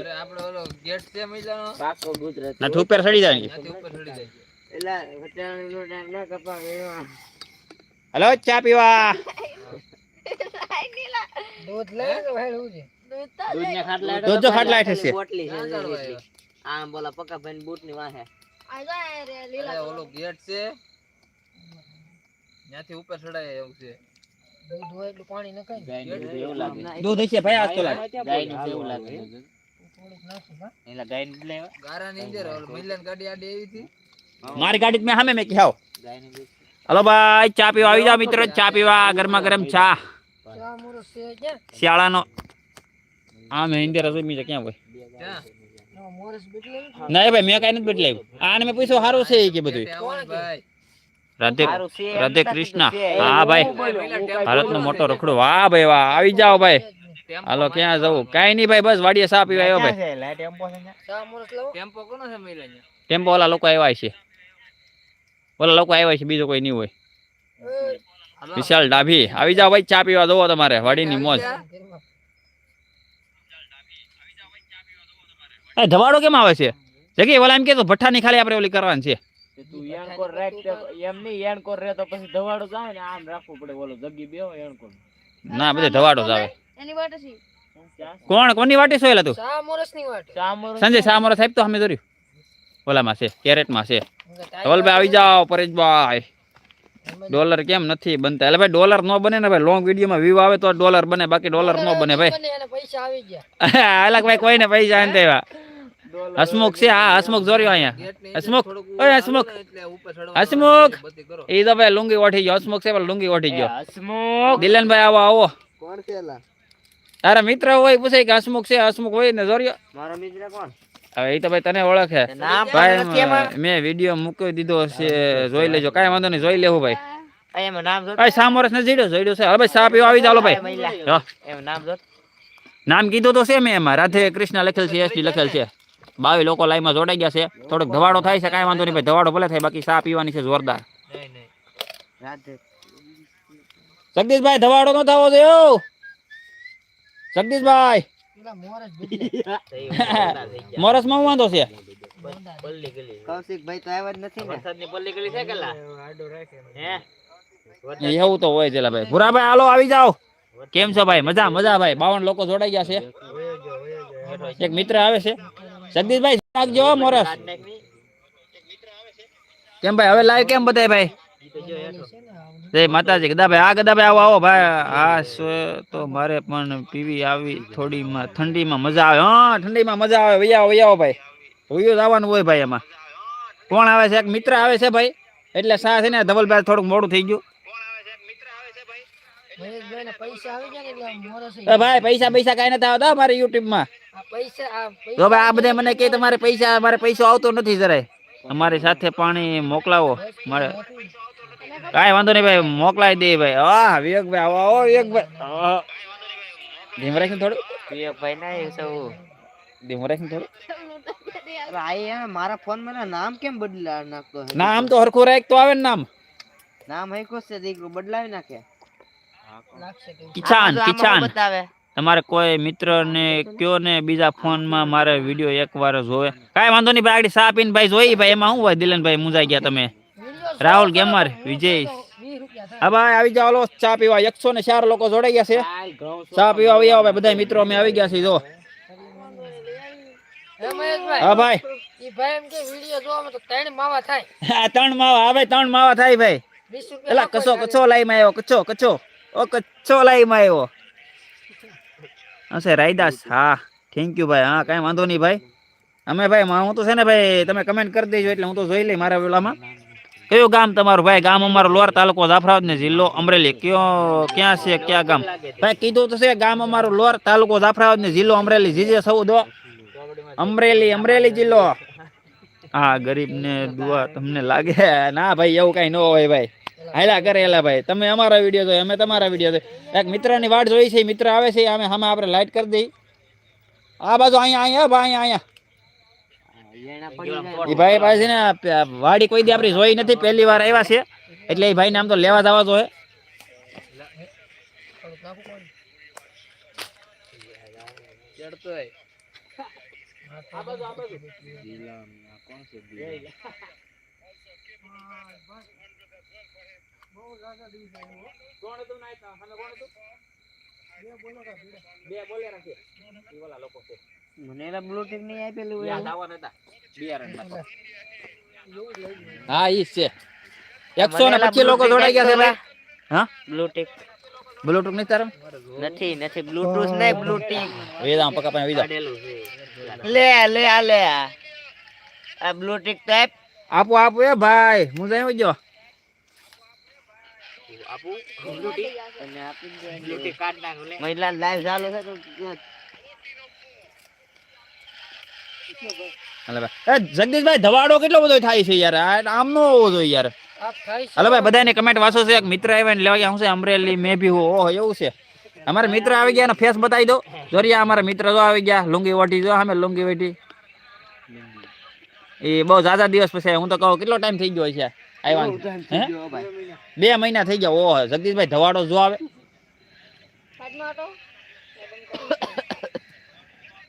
અરે આપણે ઓલો ગેટ છે મહિલાનો ના ઉપર ચડી જાય ત્યાંથી ઉપર ચડી જાય હલો ચા પીવા. દૂધ દૂધ જો ખાટલા છે. બોલા પક્કા ભાઈ બૂટની વાહે ઓલો ગેટ છે. ત્યાંથી ઉપર ચડાય એવું છે. દૂધ હોય એટલું પાણી નખાય એવું લાગે. દૂધ હશે ભાઈ આજ તો લાગે. ગાયનું જેવું લાગે. થોડુંક એટલે ગાયનું જ લેવા ગારાની અંદર ઓલો ગાડી આડી આવી હતી. મારી ગાડી મેં સામે મેં હલો ભાઈ ચા પીવા આવી જાઓ મિત્રો. ચા પીવા ગરમા ગરમ ચા. ચા મુરસ છે ક્યાં? શિયાળાનો. હા મેં ઇન્ડિયા રસોઈ મીઠા ક્યાં હોય? ક્યાં? એમાં મોરસ બદલે ના ભાઈ મેં કઈ નથી બદલાયું આને મેં પૂછ્યું સારું છે કે બધું રાધે રાધે કૃષ્ણ. હા ભાઈ. ભારતનો મોટો રખડો. વાહ ભાઈ વાહ. આવી જાઓ ભાઈ. હાલો ક્યાં જવું? કઈ નહીં ભાઈ બસ વાડીએ ચા પીવા આવ્યો ભાઈ. ને? ટેમ્પો ઓલા લોકો આવ્યા છે. ઓલા લોકો આવ્યા છે બીજો કોઈ નહીં હોય. વિશાલ ડાભી. આવી જાઓ ભાઈ ચા પીવા દો તમારે. વાડીની મોજ. એ ધવાડો કેમ આવે છે? જગ્યાએ ઓલા એમ કે ભઠ્ઠાની ખાલી આપણે ઓલી કરવાની છે. તે તું એણકોર રાખ એમ નહીં એણકોર રહે તો પછી ધવાડો જાય ને આમ રાખવું પડે બોલો જગી બેહો એણકોર ના બધે ધવાડો આવે. એની વાટે છે કોણ કોની વાટી સોયેલા તું? ચા વાટે. ચામર સંજય સામરો સાહેબ તો અમે જોયું ઓલામાં છે કેરેટમાં છે. ધવલભાઈ આવી જાઓ પરેશભાઈ ડોલર કેમ નથી બનતા? એટલે ભાઈ ડોલર નો બને ને ભાઈ લોંગ વિડીયોમાં વ્યૂ આવે તો ડોલર બને બાકી ડોલર નો બને ભાઈ. બને એને પૈસા આવી ગયા. અલગ ભાઈ કોઈને પૈસા નથી આવ્યા. હસમુખ છે હા હસમુખ જોર્યો અહીંયા. હસમુખ ઓય હસમુખ. હસમુખ. એ તો ભાઈ લુંગી ઓઠી ગયો હસમુખ છે પણ લુંગી ઓઠી ગયો. હસમુખ. દિલનભાઈ આવો આવો. કોણ છે તારા મિત્ર હોય પૂછે કે હસમુખ છે હસમુખ હોય ને જોર્યો મારો મિત્ર કોણ? હવે એ તો ભાઈ તને ઓળખે. ભાઈ મેં વીડિયો મૂકી દીધો છે જોઈ લેજો. કાંઈ વાંધો નહીં જોઈ લેવું ભાઈ. નામ કીધું તો છે મેં એમાં. રાધે કૃષ્ણ લખેલ છે એસટી લખેલ છે. બાવી લોકો લાઈનમાં જોડાઈ ગયા છે થોડોક ધવાડો થાય છે કાંઈ વાંધો નહીં ભાઈ ધવાડો ભલે થાય બાકી ચા પીવાની છે જોરદાર જગદીશભાઈ ધવાડો નો થવો જોઈએ જગદીશભાઈ મોરસમાં વાંધો છે પલ્લી ગલી કૌશિક ભાઈ તો આવ્યા જ નથી વરસાદની પલ્લી ગલી છે કેલા હે એવું તો હોય તેલા ભાઈ ભુરાભાઈ હાલો આવી જાઓ કેમ છો ભાઈ મજા મજા ભાઈ બાવન લોકો જોડાઈ ગયા છે એક મિત્ર આવે છે જગદીશભાઈ રાખજો મોરસ. કેમ ભાઈ, હવે લાઈવ કેમ બતાય ભાઈ? ઈ તો જો હેઠો આ ગદા માતાજી ગદાભાઈ, આવો આવો, ભાઈ આ તો મારે પણ પીવી આવી થોડીમાં, ઠંડીમાં મજા આવે. હા, ઠંડીમાં મજા આવે. વૈયાવો વૈયાવો ભાઈ. વૈયો જ આવવાનું હોય ભાઈ એમાં. કોણ આવે છે? એક મિત્ર આવે છે ભાઈ. એટલે સા છે ને, ધવલભાઈ થોડુંક મોડું થઈ ગયું મહેશભાઈને પૈસા આવી ગયા ને એટલે આમ મોરસ એ ભાઈ પૈસા પૈસા કાંઈ નથી આવતા મારે યુટ્યુબમાં? આ તો ભાઈ આ બધા મને કે તમારે પૈસા મારે પૈસો આવતો નથી જરાય. અમારી સાથે પાણી મોકલાવો. મારે કાંઈ વાંધો નહીં ભાઈ મોકલાવી દે ભાઈ. હા વિવેકભાઈ આવો આવો વિવેકભાઈ. ધીમ રાખીને થોડું. ભાઈ ના એ સૌ. ધીમ રાખીને થોડું. મારા ફોનમાં નામ કેમ બદલા નાખતો હે? નામ તો હરખું રાખ તો આવે ને નામ. નામ હે છે દીકરો બદલાવી નાખે. લાગશે કે કિચાન આમાં તો આમાં કિચાન તમારે કોઈ મિત્ર ને કયો ને બીજા ફોનમાં મારે વીડિયો એકવાર જોવે. કાંઈ વાંધો નહીં ભાઈ આગળ સા પીને ભાઈ જોઈ. ભાઈ એમાં શું હોય? દિલનભાઈ મુંજાઈ ગયા તમે. રાહુલ ગેમર વિજય. વીસ રૂપિયા થાય. હા ભાઈ આવી જાઓ લો ચા પીવા. એકસો ને ચાર લોકો જોડાઈ ગયા છે. ચા પીવા આવી આવો ભાઈ બધા મિત્રો અમે આવી ગયા છીએ જો. હા ભાઈ. ઈ ભાઈ એમ કે વીડિયો જોવામાં તો ત્રણ માવા થાય. આ ત્રણ માવા થાય ભાઈ. એલા નાખો કચો લાઈ માં લાઈમાં આવ્યો કચો કચો. ઓ કચ્છો લાઈમાં આવ્યો. હશે, રાયદાસ. હા થેન્ક યુ ભાઈ. હા, કાંઈ વાંધો નહીં ભાઈ. અમે ભાઈ હું તો છે ને ભાઈ, તમે કમેન્ટ કરી દેજો એટલે હું તો જોઈ લઈ મારા પેલામાં કયું ગામ તમારું ભાઈ? ગામ અમારું લોર તાલુકો જાફરાબાદ ને જિલ્લો અમરેલી. કયો, ક્યાં છે, ક્યાં ગામ? ભાઈ, કીધું તો છે, ગામ અમારું લોર તાલુકો જાફરાબાદ ને જિલ્લો અમરેલી. જીજે સૌ દો. અમરેલી અમરેલી જિલ્લો. હા ગરીબ ને દુઆ તમને લાગે. ના ભાઈ એવું કઈ ન હોય ભાઈ. હાલા કરે એલા ભાઈ. તમે અમારા વીડિયો જોઈ અમે તમારા વીડિયો જોઈ એક મિત્રની વાટ જોઈ છે મિત્ર આવે છે અમે સામે આપણે લાઈટ કરી દઈ. આ બાજુ અહીંયા અહીંયા ભાઈ અહીંયા એના પડી જાય એ ભાઈ પાસે ને વાડી કોઈ દી આપણી જોઈ નથી પહેલી વાર આવ્યા છે. એટલે એ ભાઈને આમ તો લેવા જવા જોઈએ. નાખું કોણ? ચડતોય હા, તો બધું. કોણ છે કોણ હતું નાયક સામે કોણ હતું બે બોલે રાખે ઈ વાલા લોકો છે મને એના બ્લૂટૂથ નહીં આપેલું યાદ આવવાના હતા બિયારણ હા ઈ જ છે એકસો ને પચીસ લોકો જોડાઈ ગયા છે ભાઈ હા બ્લૂટૂથ બ્લુટૂથ નહીં તારા નથી નથી બ્લૂટૂથ નહીં બ્લૂટૂથ વેદા પકા પાસે વેદા કાઢેલું છે લે લે આ લે આ બ્લૂટૂથ ટાઈપ આપો આપો એ ભાઈ હું જાય ગયો આપું બ્લુટી અને આપી દે બ્લુટી કાઢ નાખ લે મહિલા લાઈવ ચાલુ છે તો હાલે ભાઈ એ જગદીશભાઈ ધવાડો કેટલો બધો થાય છે યાર આ આમ નો હોવો જોઈએ યાર આ થાય છે. હાલો ભાઈ બધાની કમેન્ટ વાંચો છે એક મિત્ર આવ્યા ને લેવા ગયા હું છે અમરેલી મે બી હું ઓહો એવું છે. અમારા મિત્ર આવી ગયા ને ફેસ બતાવી દો. જોરિયા અમારા મિત્ર જો આવી ગયા લુંગી વટી જો અમે લુંગી વટી. એ બહુ ઝાઝા દિવસ પછી હું તો કહું કેટલો ટાઈમ થઈ ગયો છે આવ્યા બે મહિના થઈ ગયા. ઓહો જગદીશભાઈ ધવાડો જો આવે.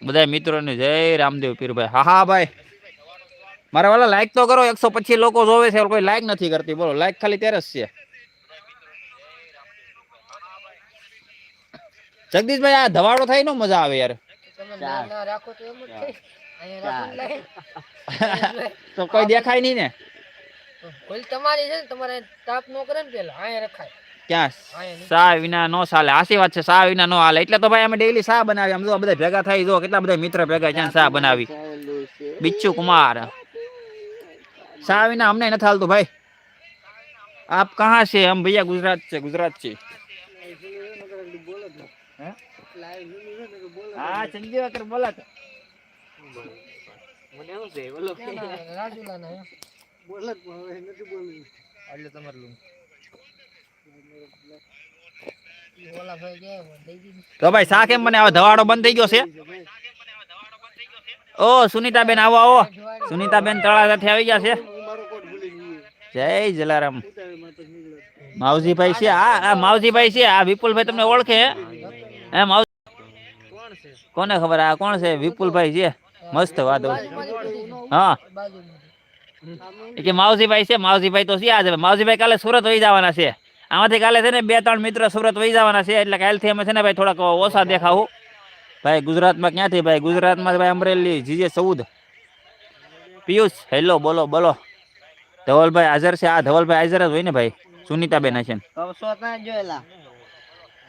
બધા મિત્રોને જય રામદેવ પીરભાઈ. હા હા ભાઈ. મારા વાલા લાઈક તો કરો. એકસો પચીસ લોકો જોવે છે કોઈ લાઈક નથી કરતી. બોલો લાઈક ખાલી ત્યારે જ છે. જગદીશભાઈ આ ધવાડો થાય ને મજા આવે યાર. તમે ના ના રાખો તો એમ જ તો કોઈ દેખાય નહીં ને? ભૂલ તમારી છે ને તમારે તાપ નો કરે ને પેલા અહીંયા રખાય. ક્યાં? સા વિના નો ચાલે? આસી વાત છે? સા વિના નો હાલે? એટલે તો ભાઈ અમે ડેઈલી સા બનાવી આમ જો બધા ભેગા થઈ જો કેટલા બધા મિત્ર ભેગા છે સા બનાવી? બિચ્ચુ કુમાર. સા વિના અમને નથી હાલતું ભાઈ? આપ કહા છે? હમ ભૈયા ગુજરાત છે ગુજરાત છે. હા બોલા. મને શું છે બોલો. તો ભાઈ સા કેમ મને હવે ધવાડો બંધ થઈ ગયો છે? ઓ સુનીતાબેન આવો આવો. સુનીતાબેન તળા સાથે આવી ગયા છે. જય જલારામ. માવજીભાઈ છે આ આ માવજીભાઈ છે આ વિપુલભાઈ તમને ઓળખે? હે? માવજી કોને ખબર આ કોણ છે? વિપુલભાઈ છે. મસ્ત વાત હા. કે માવજીભાઈ છે માવજીભાઈ તો છે આજે? માવજીભાઈ કાલે સુરત વહી જવાના છે. આમાંથી કાલે છે ને બે ત્રણ મિત્ર સુરત વહી જવાના છે એટલે કાલથી અમે છે ને ભાઈ થોડાક ઓછા દેખાવું. ભાઈ ગુજરાતમાં ક્યાંથી? ભાઈ ગુજરાતમાં ભાઈ અમરેલી જીજે ચૌદ પિયુષ હેલો બોલો બોલો. ધવલભાઈ હાજર છે. આ ધવલભાઈ હાજર જ હોય ને ભાઈ. સુનિતાબેન છે ને.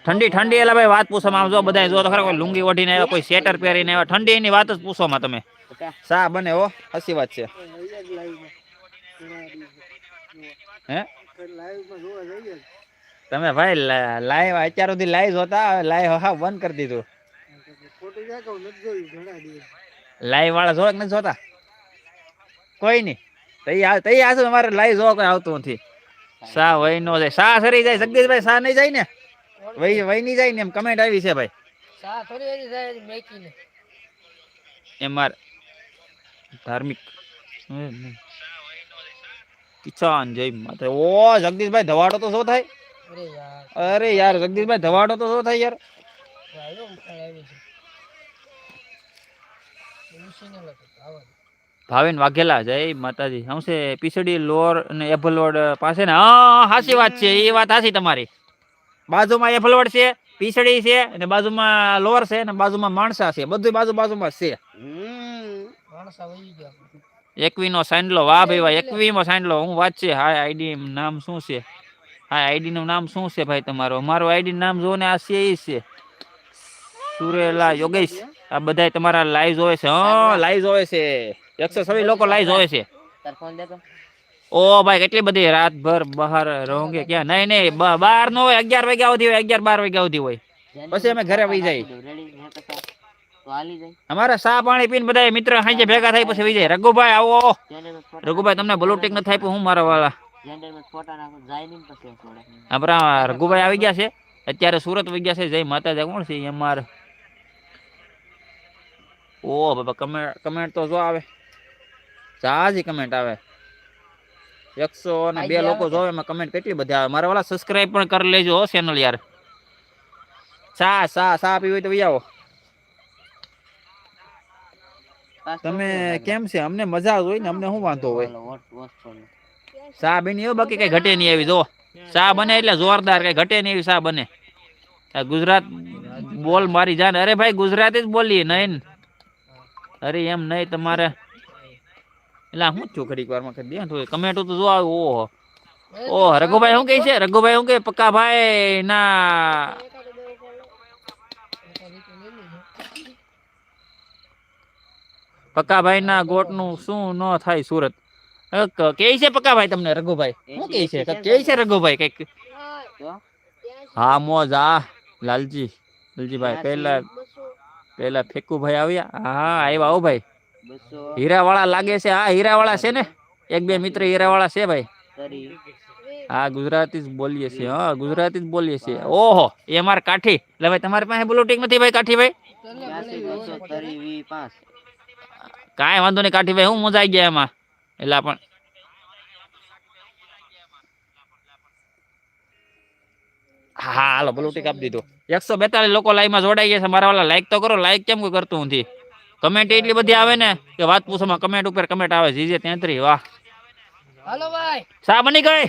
ઠંડી ઠંડી એટલે ભાઈ વાત પૂછવામાં આમ જો બધા જો તો ખરા કોઈ લુંગી ઓઢીને આવ્યા, કોઈ સ્વેટર પહેરીને આવ્યા, ઠંડીની વાત જ પૂછવામાં તમે. સા બને હો, હસી વાત છે. હે? તમે ભાઈ લાઈવ અત્યાર સુધી લાઈવ જોતા લાઈવ હા બંધ કરી દીધું. લાઈવ વાળા જોવા નથી જોતા? કોઈ નહીં. તઈ આ તઈ આ તમારે લાઈવ જોવા કોઈ આવતું નથી. સા હોય નો જાય સા સરી જાય? જગદીશભાઈ, સા નહીં જાય ને? વહી વહી ની જાય ને એમ કમેન્ટ આવી છે ભાઈ. સા થોડી હજી જાય મેકી ને એમ માર ધાર્મિક. કિસાન જય માતા ઓ જગદીશભાઈ ધવાડો તો શું થાય? અરે યાર. અરે યાર જગદીશભાઈ ધવાડો તો શું થાય યાર. ભાવિન વાઘેલા જય માતાજી. શું છે પીસડી લોર અને એભલોડ પાસે ને? હા સાચી વાત છે. એ વાત સાચી તમારી. બાજુમાં એભલોડ છે પીસડી છે અને બાજુમાં લોર છે અને બાજુમાં માણસા છે. બધું બાજુ બાજુમાં છે. એકવી નો સાંડલો, વાહ ભાઈ, વાહમાં સાંડલો. હું છે હા આઈડી નામ શું છે? હા આઈડી નું નામ શું છે ભાઈ તમારું? અમારું આઈડી નામ જો ને, આ છે એ છે. સુરેલા યોગેશ. આ બધાય તમારા લાઈવ જોવે છે. હા લાઈવ જોવે છે. એકસો છવ્વીસ લોકો લાઈવ જોવે છે. ઓ ભાઈ, કેટલી બધી રાતભર બહાર રહોગે ક્યાં? નહીં નહીં બાર નો હોય, અગિયાર વાગ્યા સુધી હોય, અગિયાર, બાર વાગ્યા સુધી હોય. પછી અમે ઘરે વહી જાય. અમારે સા. પાણી પીને બધા મિત્ર સાંજે ભેગા થાય, પછી વહી જાય. રઘુભાઈ, આવો. રઘુભાઈ, તમને બ્લુટિક નથી આપ્યું, હું મારા વાળા? ને આપણા રઘુભાઈ આવી ગયા છે. અત્યારે સુરત વહી ગયા છે. જય માતાજી, કોણ છે અમાર ઓ બાબા કમેન્ટ કમેન્ટ તો જો આવે. જાજી કમેન્ટ આવે. એકસો ને બે લોકો જોવે એમાં કમેન્ટ કેટલી બધી આવે. મારા વાળા સબસ્ક્રાઈબ પણ કરી લેજો ચેનલ યાર. સા સા સા પીવી તો આવો. તમે કેમ છે? અમને મજા હોય ને અમને શું વાંધો હોય? સા બની એવું બાકી કઈ ઘટે નહીં આવી જો. સા બને એટલે જોરદાર કઈ ઘટે નહીં એવી સા બને. આ ગુજરાત બોલ મારી જાન. અરે ભાઈ ગુજરાતી જ બોલીએ નહીં ને. અરે એમ નહીં તમારે. એટલે હું છું ઘડીક વારમાં કરી દે થોડી કમેન્ટો તો જો ઓહો. ઓહ, રઘુભાઈ શું કહે છે? રઘુભાઈ શું કે પક્કા ભાઈ ના. પક્કાભાઈ ના ગોટનું શું ન થાય સુરત. કે છે પક્કાભાઈ તમને રઘુભાઈ? શું કે છે? કે છે રઘુભાઈ કંઈક? હા, મોજ આ લાલજી. લાલજીભાઈ, પહેલા પહેલા ફેકુભાઈ આવ્યા. હા, આવ્યા આવો ભાઈ. હીરાવાળા લાગે છે. હા હીરાવાળા છે ને? એક બે મિત્ર હીરાવાળા છે ભાઈ. હા ગુજરાતી જ બોલીએ છીએ. હા ગુજરાતી જ બોલીએ છીએ. ઓહો એ મારે કાઠી. એટલે ભાઈ તમારી પાસે બ્લુટિક નથી ભાઈ કાઠી ભાઈ? કાંઈ વાંધો નહીં કાઠી ભાઈ હું મજા આવી ગયા એમાં. એટલે પણ હા હાલો બ્લુટિક આપી દીધું. એકસો બેતાલીસ લોકો લાઈવમાં જોડાઈ ગયા છે. મારા વાળા લાઈક તો કરો લાઈક કેમ કરતું નથી? કમેન્ટ એટલી બધી આવે ને કે વાત પૂછોમાં કમેન્ટ ઉપર કમેન્ટ આવે. જીજે તેત્રી વાહ. હાલો ભાઈ. સા બની ગઈ?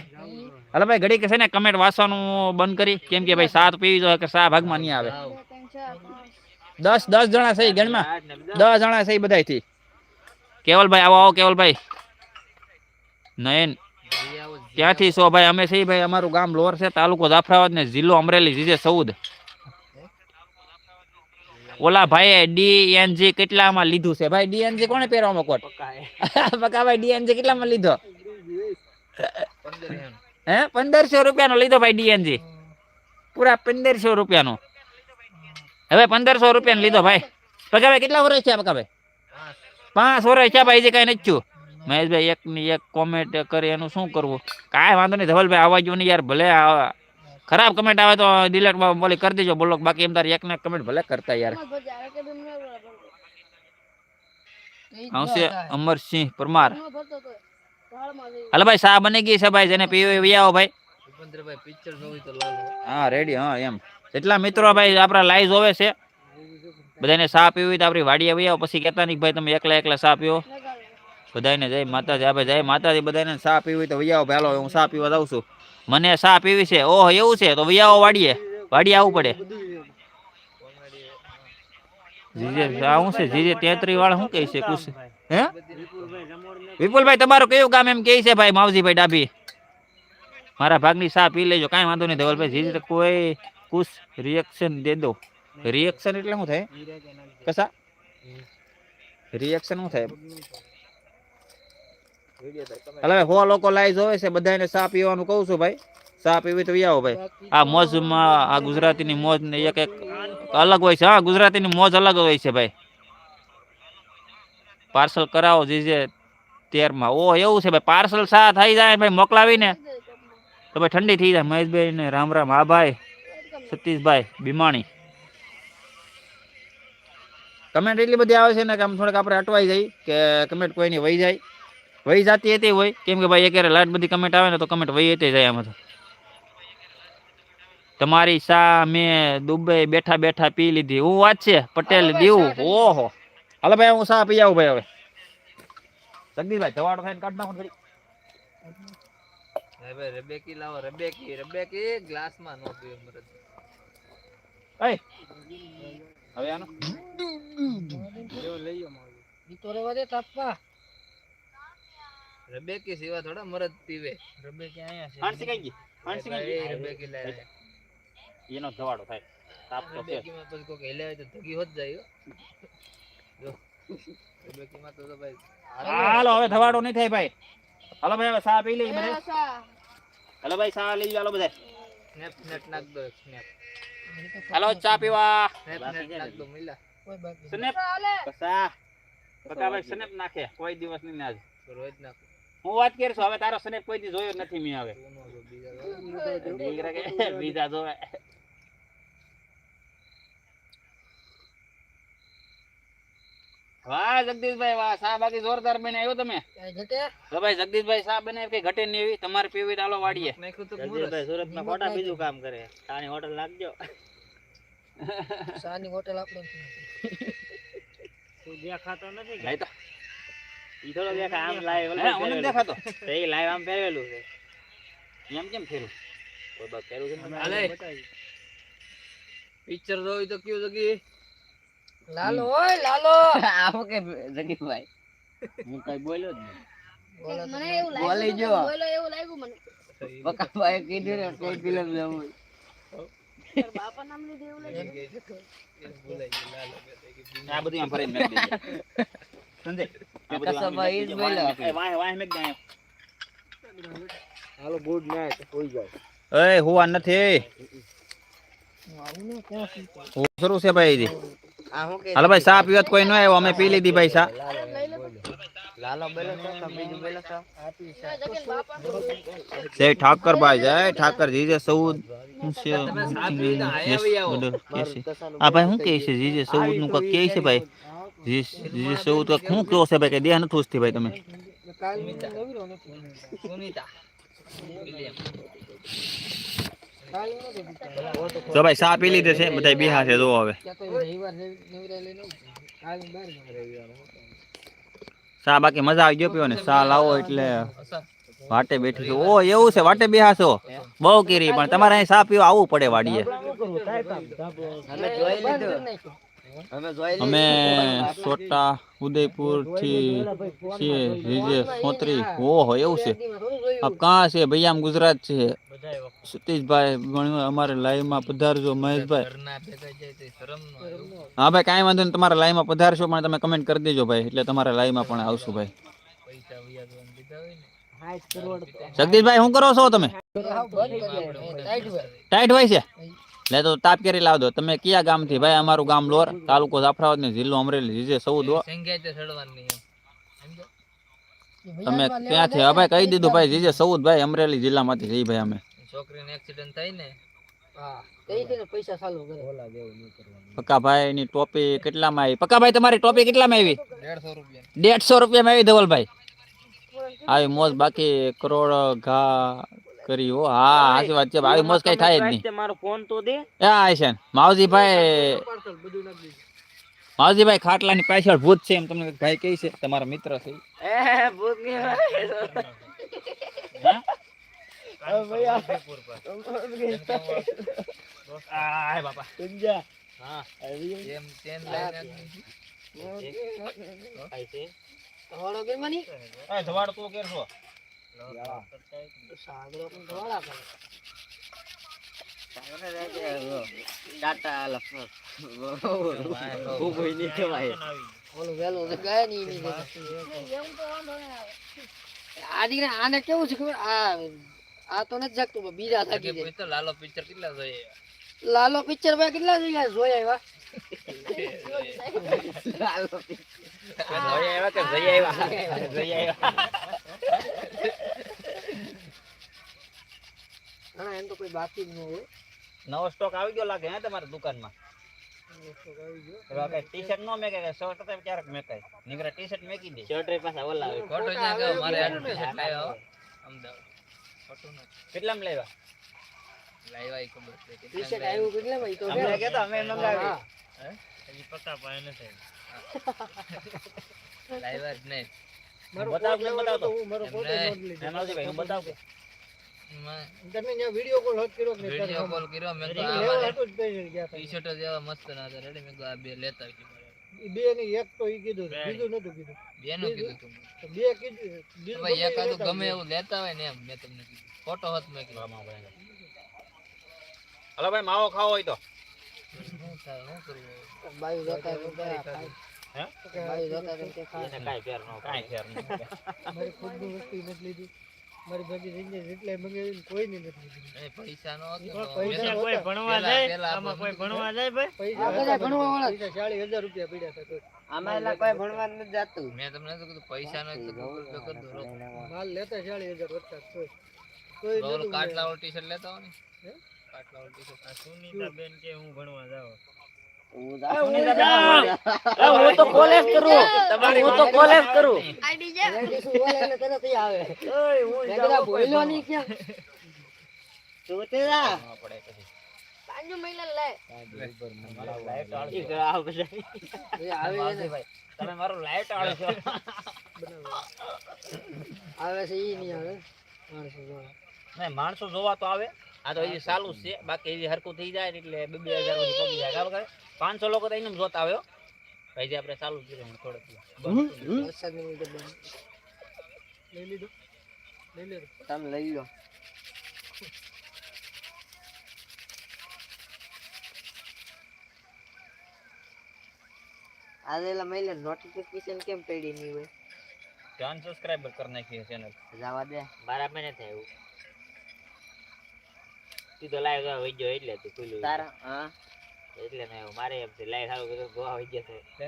હાલો ભાઈ ઘડી કે છે ને કમેન્ટ વાંચવાનું બંધ કરી. કેમ કે ભાઈ સાત પીવી જોઈએ કે સા ભાગમાં નહીં આવે. દસ દસ જણા છે ગણમાં. દસ જણા છે બધા થી કેવલભાઈ આવો આવો કેવલભાઈ. નયન. ક્યાંથી સો ભાઈ? અમે છે ભાઈ અમારું ગામ લોર છે તાલુકો જાફરાબાદ ને જિલ્લો અમરેલી જીજે ચૌદ. ઓલા ભાઈ ડીએનજી કેટલામાં લીધું છે? ભાઈ ડીએનજી કોને પહેરવામાં કોટ? પકા ભાઈ ડીએનજી કેટલામાં લીધો? હે? પંદરસો રૂપિયાનો લીધો ભાઈ ડીએનજી પૂરા પંદરસો રૂપિયાનો. હવે પંદરસો રૂપિયાનો લીધો ભાઈ. પકા ભાઈ કેટલા વર્ષ છે પકા ભાઈ પાંચ વર્ષ છે ભાઈ જે કઈ નથી થયું. મહેશભાઈ એક ની એક કોમેન્ટ કરી એનું શું કરવું? કાંઈ વાંધો નહીં. ધવલભાઈ આવવા જો નહીં યાર. ભલે ખરાબ કમેન્ટ આવે તો ડિલેટ બોલી કરી દેજો બોલો બાકી એમ તારી એક ને કમેન્ટ ભલે કરતા યાર. આવશે અમરસિંહ પરમાર. હાલ ભાઈ સા બની ગઈ છે ભાઈ જેને પીવી આવો ભાઈ. હા રેડી હા એમ. જેટલા મિત્રો ભાઈ આપણા લાઈવ જોવે છે બધાને સા પીવી તો આપણી વાડીએ વી આવો. પછી કહેતા નહીં ભાઈ તમે એકલા એકલા સા પીવો. બધાને જય માતાજી આપણે જય માતાજી બધાને સા પીવી તો વી આવો. ભાઈ હાલો હું સા પીવા જાઉં છું. મને સા પીવી છે? ઓહ, એવું છે? તો આવો વાડીએ વાડીએ આવવું પડે. જીજે, આ શું છે? જીજે તેત્રી વાળા શું કહે છે? કુશ હે? વિપુલભાઈ, તમારું કયું ગામ એમ કહે છે ભાઈ? માવજીભાઈ ડાભી. મારા ભાગની સા પી લેજો. કાંઈ વાંધો નહીં, ધવલભાઈ, જીજે કોઈ કુશ રિએક્શન દે દો. રિએક્શન એટલે શું થાય? કસા રિએક્શન શું થાય? હવે હો લોકો લાઈ જોવે છે બધાને સા પીવાનું કહું છું ભાઈ. સા પીવી તો આવો ભાઈ. આ મોજમાં આ ગુજરાતીની મોજ ને એક એક અલગ હોય છે હા ગુજરાતીની મોજ અલગ હોય છે ભાઈ. પાર્સલ કરાવો જે તેરમાં. ઓ એવું છે ભાઈ પાર્સલ સા થઈ જાય ભાઈ મોકલાવીને. તો ભાઈ ઠંડી થઈ જાય. મહેશભાઈ ને રામ રામ. હા ભાઈ સતીશભાઈ બીમાણી કમેન્ટ એટલી બધી આવે છે ને કે આમ થોડાક આપણે અટવાઈ જાય કે કમેન્ટ કોઈની વહી જાય. વહી જાતી હતી હોય કેમ કે ભાઈ અત્યારે લાટ બધી કમેન્ટ આવે ને તો કમેન્ટ વહી હતી જાય આમાં તો. તમારી સામે દુબઈ બેઠા બેઠા પી લીધી. હું વાત છે? પટેલ દીવું. ઓહો. હાલો ભાઈ હું સાહ પી આવું ભાઈ હવે. જગદીશભાઈ ધવાડો ખાઈને કાઢ નાખો ઘડી. રબેકી લાવો રબેકી રબેકી. ગ્લાસમાં નો પીવે મરદ. હવે આનો. ઈ તો રેવા દે તાપવા. રબેકી સિવા થોડા મરદ પીવે. રબેકી અહીંયા હાંસી કઈ ગઈ. હાંસી કઈ ગઈ. રબેકી લાવે એનો ધવાડો થાય. તાપ તો છે રબેકીમાં પછી કોક હેલાવે તો ધગી હોત જાય જો. રબેકીમાં તો તો ભાઈ હાલો હવે ધવાડો નહીં થાય ભાઈ. હાલો ભાઈ હવે સા પી લઈ હાલો ભાઈ સા લઈ હાલો બધા સ્નેપ સ્નેપ નાખ દો સ્નેપ. હાલો ચા પીવા. સ્નેપ સ્નેપ નાખ દો મિલા. કોઈ સ્નેપ. કસા પકા ભાઈ સ્નેપ નાખે. કોઈ દિવસ નહીં આજ રોજ નાખો. હું વાત કરીશું હવે તારો સ્નેપ કોઈ દી જોયો નથી મેં હવે બીજા જોવે વાહ જગદીશભાઈ વાહ સા બાકી જોરદાર બને આવ્યો તમે? કાંઈ તો ભાઈ જગદીશભાઈ સા બને કઈ ઘટે નહીં એવી? તમારે પીવી ડાલો વાડીએ. જગદીશભાઈ સુરતમાં ખોટા બીજું કામ કરે. સાની હોટલ નાખજો. શાની હોટલ આપણે તું દેખાતો નથી કે? તો ઈ થોડો દેખાય આમ લાઈવ હે, ઓને દેખાતો? એ લાઈવ આમ પહેરેલું છે. એમ કેમ ફેરું? કોઈ બાપ ફેરું છે ને? પિક્ચર જોઈ તો કયું જગી? લાલો ઓય લાલો. આવો કે જગીભાઈ હું કઈ બોલ્યો જ નહીં. મને એવું બોલી લાગ્યું જો. કે બોલો એવું લાગ્યું મને. બકાભાઈ કીધું ને કઈ ફિલ્મ જવું બાપા નામ લીધું એવું લાગ્યું. આ બધું આમ ફરીને. સંજય. હાલો ગુડ નાઈટ હુવા નથી. શરૂ છે ભાઈ હાલો ભાઈ પીવત કોઈ ન આવ્યો અમે પી લીધી ભાઈ જય ઠાકર ભાઈ જય ઠાકર જીજે સૌદ. આ ભાઈ શું કે છે જીજે સૌદનું કે છે ભાઈ? જી- જીજે સૌદ કંઈક શું કહો છે ભાઈ કે દેહ નથી ઉસતી ભાઈ તમે કાલ નવીરો નથી સુનીતા કાલ નથી પીતા. જો ભાઈ ચા પી લીધી છે બધા બિહાર છે જો હવે ત્યાં તો રવિવાર નવી- નવીરા લઈને આવું. કાલ બહાર જવાનું. ચા બાકી મજા આવી ગયો પીવો ને ચા લાવો એટલે વાટે બેઠી છો ઓ એવું છે વાટે બેહાશો બહુ કીરી પણ તમારે અહીં ચા પીવા આવવું પડે વાડીએ અમે સોટા ઉદયપુરથી છીએ રીજે સોત્રી. ઓહો એવું છે. આપ કાં છે? ભાઈ આમ ગુજરાત છે. સતીશભાઈ અમારે લાઈવમાં પધારજો મહેશભાઈ. હા ભાઈ કાંઈ વાંધો નહીં તમારા લાઈવમાં પધારશો પણ તમે કમેન્ટ કરી દેજો ભાઈ એટલે તમારા લાઈવમાં પણ આવશું ભાઈ. જગદીશભાઈ શું કરો છો તમે? ટાઈટ હોય છે? લે તો તાપ કરી લાવ દો તમે કયા ગામથી? ભાઈ અમારું ગામ લોર તાલુકો જાફરાબાદ ને જિલ્લો અમરેલી જીજે સૌ સમજો તમે ક્યાંથી હા ભાઈ કહી દીધું ભાઈ જીજે સૌદ ભાઈ અમરેલી જિલ્લામાંથી જઈ ભાઈ અમે. છોકરીને એક્સિડન્ટ થાય ને? હા કઈ ને પૈસા ચાલુ કરે. પક્કાભાઈ ની ટોપી કેટલામાં આવી? પક્કાભાઈ તમારી ટોપી કેટલામાં આવી? દેડસો રૂપિયામાં આવી ધવલભાઈ. આવી મોજ બાકી કરોડ ઘા કરી હો હા સાચી વાત છે ભાઈ મોજ કઈ થાય જ નહીં. મારો ફોન તો દે. એ આયશન માવજીભાઈ. માવજીભાઈ ખાટલાની પાછળ ભૂત છે એમ તમને ભાઈ કહે છે તમારા મિત્ર છે. એ ભૂતની આય બાપા. સમજ્યા? હા. એમ ચેન લઈને આઈ? એ ધવાડ તું કરે. ટાટા આને કેવું છે ખબર આ આ તો નથી જાગતું બીજા થાકી જાય. લાલો પિક્ચર કેટલા જોઈએ? લાલો પિક્ચર ભાઈ કેટલા જગ્યા જોઈ આવ્યા? લાલો કે ઘણા એમ તો કોઈ બાકી જ ન હોય. નવો સ્ટોક આવી ગયો લાગે હે તમારી દુકાનમાં? આવી ગયો. એવા કઈ ટી શર્ટ નો મેકે કે શર્ટ તો ક્યારેક મેકાય? નીકળે ટી શર્ટ મેકી દે. શર્ટ પાછા ઓલા આવે. ફોટો ત્યાં ગયો મારે આનું ટી-શર્ટ લાવ્યો અમદાવાદ. ફોટો નો કેટલામાં લેવા લાવ્યા ખબર છે ટી આવ્યું કેટલા ભાઈ તો અમને કહેતા અમે મંગાવી હજી પક્કા પાસે નથી લાવ્યા જ નહીં. બતાવ કે બતાવ તો મારો ફોટો નોંધ મેં માવજીભાઈ હું બતાવ કે? તમે ત્યાં વીડિયો કોલ હટ કર્યો કે નહીં? કોલ કર્યો મેં તો લેવા આવા જ પૈસા ગયા હતા. ટી-શર્ટ જ એવા મસ્ત ના હતા. રેડી મેં કીધું આ બે લેતા બે ની એક તો ઈ કીધું બીજું નતું કીધું. બેનું કીધું તું બે કીધું. ભાઈ ગમે એકાદું ગમે એવું લેતા હોય ને એમ મેં તમને કીધું. ફોટો હત મેં કીધું. હલો ભાઈ માવો ખાવો હોય તો? બાયું જોતા હોય હોય મારી ખુદની વસ્તુ નથી લીધી. મારી બધી મંગાવી ને નથી લીધી. પૈસા નો પૈસા કોઈ ભણવા જાય? આમાં કોઈ ભણવા જાય? ભાઈ? પૈસા બધા ભણવા વાળા. પૈસા ચાલીસ હજાર રૂપિયા પડ્યા હતા તોય. આમાં એલા કોઈ ભણવા નથી જાતું. મેં તમને શું કીધું? પૈસા નો તો ગૂગલ પે કરી દો માલ લેતા ચાલીસ હજાર વધતા કોઈ કોઈ કાટલા વાળું ટી-શર્ટ લેતા હો? ને કે હું ભણવા જાઉં હું તો કોલેજ કરું. હું તો કોલેજ કરું આવે આવે છે તમે મારું લાઈટ વાળો આવે. છે ઈ નહીં આવે માણસો જોવા તો આવે. આ તો હજી ચાલુ જ છે. બાકી હજી હરકું થઈ જાય ને એટલે બે બે હજાર સુધી પગી જાય. બરાબર પાંચસો લોકો તો એને જોતા આવ્યો. હજી આપણે ચાલુ જ કર્યું થોડોક. વરસાદની લીધે બંધ. લઈ લીધો? લઈ લીધો? તમે લઈ લો આદેલા મહિલા નોટિફિકેશન કેમ પડી નહીં હોય? ધ્યાન સબસ્ક્રાઇબર કરી નાખી ચેનલ જવા દે. મારા મને થાય. એવું સીધો લાઈવ ગયો વઈ ગયો એટલે તું ખુલ્લું તારા હા. એટલે મેં મારે એમ છે લાઈવ સારું બધું ગોવા વઈ ગયો છે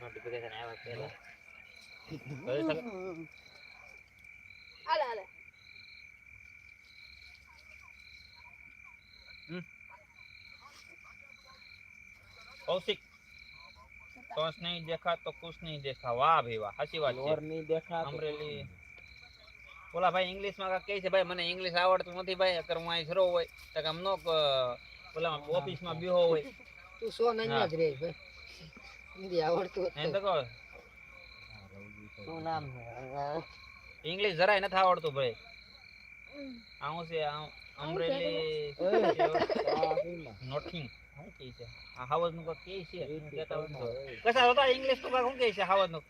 નોટિફિકેશન આવ્યા પહેલા. હાલે હાલે. કૌશિક નહીં દેખા તો કુછ નહીં દેખા. વાહ ભાઈ વાહ સાચી વાત છે. નહીં દેખા અમરેલી ઓલા ભાઈ ઇંગ્લિશમાં કાંઈક કહે છે ભાઈ મને ઇંગ્લિશ આવડતું નથી ભાઈ અગર હું અહીં સરો હોય. તો કે આમ નો ઓલા ઓફિસમાં બેહો હોય. તું સો નહીં જ રે ભાઈ. હિન્દી આવડતું એમ તો કહો. શું નામ ઇંગ્લિશ જરાય નથી આવડતું ભાઈ. આ શું છે અમરેલી નોટિંગ શું કહે છે? આ હાવજનું કંઈક કહે છે. કશા હતા ઇંગ્લિશ તો કાંઈક શું કહે છે હાવજનું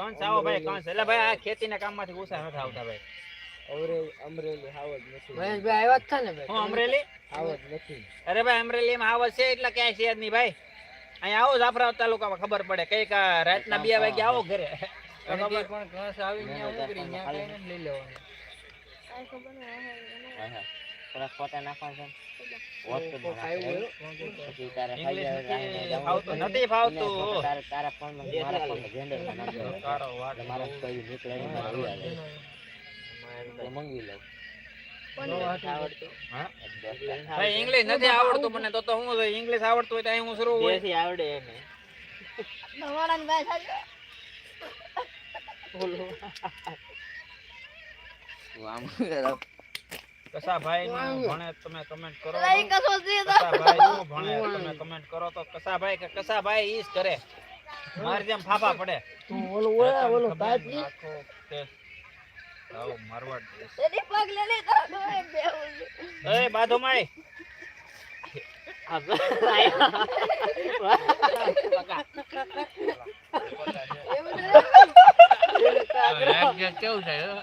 કંસ આવો ભાઈ કંસ એટલે ભાઈ આ ખેતીના કામમાંથી ઓછા નથી આવતા ભાઈ. અમરેલી હાવજ નથી. આવ્યા ને હું ભાઈ? અમરેલી? હાવજ નથી. અરે ભાઈ અમરેલીમાં હાવજ છે એટલે ક્યાંય છે જ નહીં ભાઈ. અહીંયા આવો જાફરાબાદ તાલુકામાં ખબર પડે. કંઈક આ રાતના બે વાગે આવો ઘરે. ખબર? પણ ઘાસ આવી ઉતરી લઈ લેવાનું. કાંઈ નહીં થોડા ફોટા નાખવા છે? ઇંગ્લિશ નથી આવડતું? મને તો તો હું ઇંગ્લિશ આવડતું હોય તો હું શરૂ હોય? આવડે એને. ભગવાન આમ કરો. કસા ભાઈ નું ભણે તમે કમેન્ટ કરો લઈ કસો છે તો. કસા ભાઈ નું ભણે તમે કમેન્ટ કરો તો. કસા ભાઈ કે કસા ભાઈ ઈ જ કરે. મારી જેમ ફાફા પડે. તું ઓલું ઓલા ઓલું કેસ. આવો મારવાડ એની પગ લે લે તો બેહું એ બાધુમાઈ. એવું કેવું છે હો?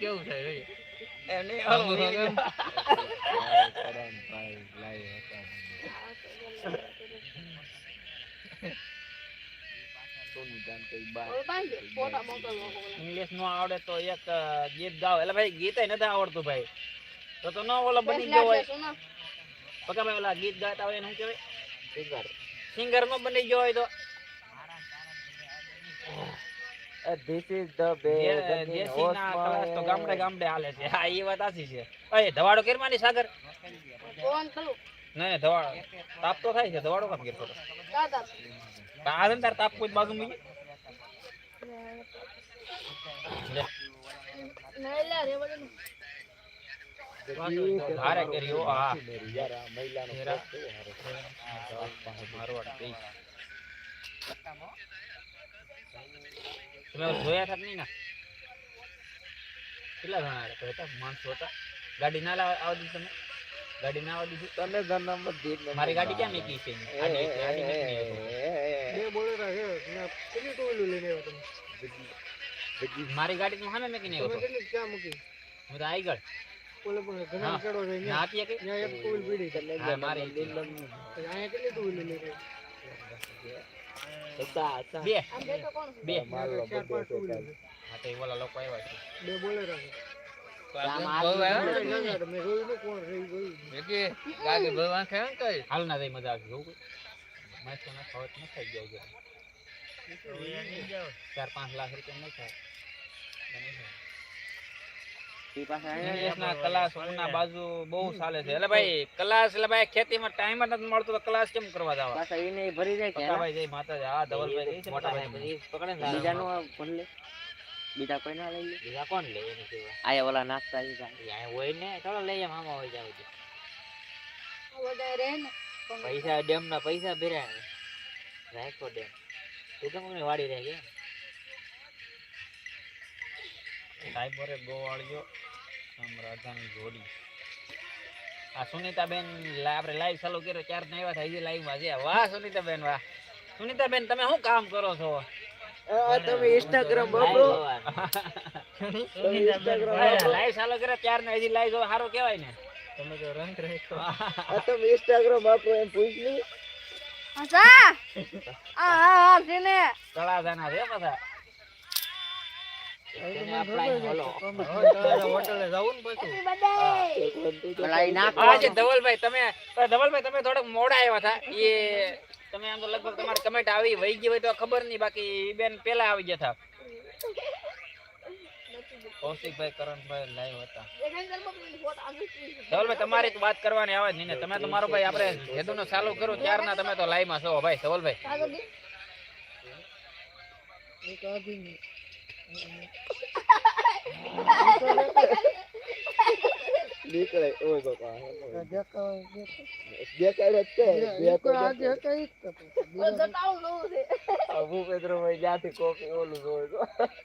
કેવું છે હો? એની બાંધે ફોટા મોકલવા કોકને. ઇંગ્લિશ નો આવડે તો એક ગીત ગાવ એટલે ભાઈ ગીત નથી આવડતું ભાઈ. તો તો ન ઓલો બની ગયો હોય. પકા ભાઈ ઓલા ગીત ગાતા હોય એને શું કહેવાય? સિંગર. સિંગર નો બની ગયો હોય તો This ઇઝ ધ જે- દેશી ના કલાસ તો ગામડે ગામડે હાલે છે. હા એ વાત સાચી છે. અરે ધવાડો કેરમાની સાગર? કોણ કરું. નહીં નહીં ધવાડો. તાપ તો થાય છે. ધવાડો કામ કરતો દાદા. આ તાર તાપ કોઈ બાજુ મૂકી હારે કર્યો. હા. મારવાડ. તમે જોયા હતા નહીં ને? કેટલા જણા હતા? હતા માણસો હતા ગાડી ના લાવ- આવવા દીધી તમે? ગાડી ના આવવા દીધી? તને નંબર બધી મારી ગાડી ક્યાં મેકી છે બે બોલેરા છે. કેટલી ટુ વ્હીલર લઈને આવ્યો તમે? મારી ગાડી તો આવ્યો તમે હતો. કેટલી ક્યાં મૂકી? હું તો આગળ ઓલે પણ ઘણા ચડો છે ત્યાં આપીએ કે ત્યાં એક ટુ વ્હીલ પીડી. છે મારી અહીંયા કેટલી ટુ વ્હીલર લઈને બે. કોણ છે? બે ચાર પાંચ ટુ વ્હીલર છે. હા તો એ લોકો આવ્યા છે. બે તો હાલ ના મજા આવશે જોવું કોઈ. મસ્ત ના ખાવત ન ખાઈ જાય ચાર પાંચ લાખ રૂપિયા નહીં થાય. ક્લાસ ના બાજુ બહુ ચાલે છે. એટલે ભાઈ ક્લાસ એટલે ભાઈ ખેતીમાં ટાઈમ જ નથી મળતો તો ક્લાસ કેમ કરવા જવા? પાછા એને ભરી જાય કે પક્કાભાઈ જય માતાજી હા ધવલભાઈ જય મોટા મોટા ભાઈ. પકડે ને નું લે. બીજા કોઈ ના લઈ લે. બીજા કોણ લે એની આયા ઓલા જાય. અહીંયા હોય ને થોડો લઈ જાય મામા હોય જાવ ને. પૈસા ડેમ ના પૈસા ભર્યા રાખો ડેમ. તું કેમ મને વાડી રહે કે સાહેબરે ગોવાળિયો આમ રાધાની જોડી. આ સુનિતાબેન આપણે લાઈવ ચાલુ કર્યો ચાર ને આવ્યા થાય લાઈવમાં છે. વાહ સુનિતાબેન વાહ. સુનિતાબેન તમે શું કામ કરો છો? તમે ઇન્સ્ટાગ્રામ વાપરો. લાઈવ ચાલુ કર્યો ચાર ને હજી લાઈવ સારું કહેવાય ને. તમે તો રંગ રાખો આ તમે ઇન્સ્ટાગ્રામ વાપરો એમ પૂછ લી હસા આ આ આ જેને તળાજાના છે પાછા હોટલે જવું ને પછી બધાય હા છે ધવલભાઈ તમે ધવલભાઈ તમે થોડાક મોડા આવ્યા હતા. એ તમે આમ તો લગભગ તમારી કમેન્ટ આવી વહી ગઈ હોય તો ખબર નહીં બાકી બેન પેલા આવી ગયા હતા. કૌશિકભાઈ કરણભાઈ લાઈવ હતા. ને ધવલભાઈ તમારી તો વાત કરવાની આવે જ નહીં ને. તમે તો મારો ભાઈ આપણે હેતુનો ચાલુ કરો ત્યારના તમે તો લાઈવમાં છો ભાઈ ધવલભાઈ. નીકળે ઓય બાપા દેખાવ દેખાડે જ છે દેખાવ આજે કઈ જ તો ઘટાડું નવું છે. ભૂપેન્દ્રભાઈ જ્યાંથી કોક ઓલું જોવે તો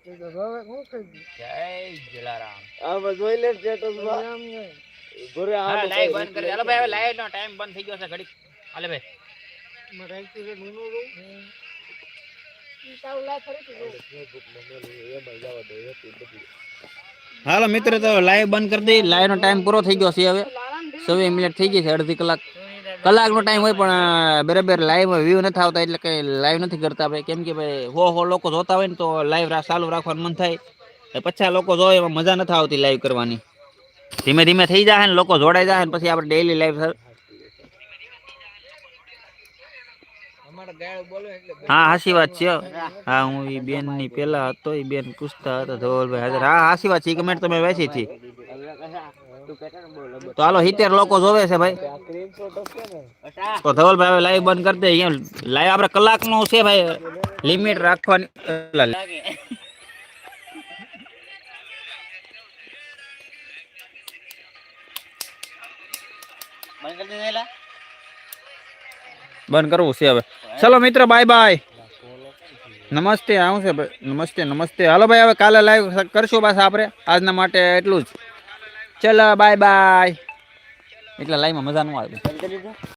તો હવે હું કહી જય જલારામ. આમાં જોઈ લે સ્ટેટસમાં. એમ નહીં. ઘરે હા આનું લાઈવ બંધ કરી. હાલો ભાઈ હવે લાઈવ નો ટાઈમ બંધ થઈ ગયો છે ઘડીક. હાલે ભાઈ. માં રાખ્યું છે મીનું રૂમ હાલો મિત્ર તો લાઈવ બંધ કરી દઈ લાઈવ નો ટાઈમ પૂરો થઈ ગયો છે હવે. લાલાને દે. છવ્વીસ મિનિટ થઈ ગઈ છે અડધી કલાક. કલાકનો ટાઈમ હોય પણ અ, બરાબર લાઈવ વ્યૂ નથી આવતા એટલે કઈ લાઈવ નથી કરતા. ભાઈ કેમ કે ભાઈ હો હો લોકો જોતા હોય ને તો લાઈવ ચાલુ રાખવાનું મન થાય. એ પચાસ લોકો જોવે એમાં મજા નથી આવતી લાઈવ કરવાની. ધીમે ધીમે થઈ જાય ને લોકો જોડાઈ જાય ને પછી આપણે ડેઈલી લાઈવ અમારે ગાળ બોલો એટલે હા હાસી વાત છે હા. હું એ બેનની પેલા હતો એ બેન પૂછતા હતા ધવલભાઈ હાજર. હા હાસી વાત છે કમેન્ટ તમે વેચી હતી. તું પેટર્ન બોલ તો હાલો સિત્તેર લોકો જોવે છે ભાઈ. સ્ક્રીનશોટ હશે ને તો ધવલભાઈ હવે લાઈવ બંધ કરી દે અહીંયા લાઈવ આપણે કલાકનું છે ભાઈ. લિમિટ રાખવાની અલા, બંધ કરી દીધેલા બંધ કરવું છે હવે. ચલો મિત્ર બાય બાય નમસ્તે, આવું છે નમસ્તે નમસ્તે. હાલો ભાઈ, હવે કાલે લાઈવ કરશું પાછા આપણે. આજના માટે એટલું જ. ચલો બાય બાય એટલે લાઈવમાં મજા ન આવે.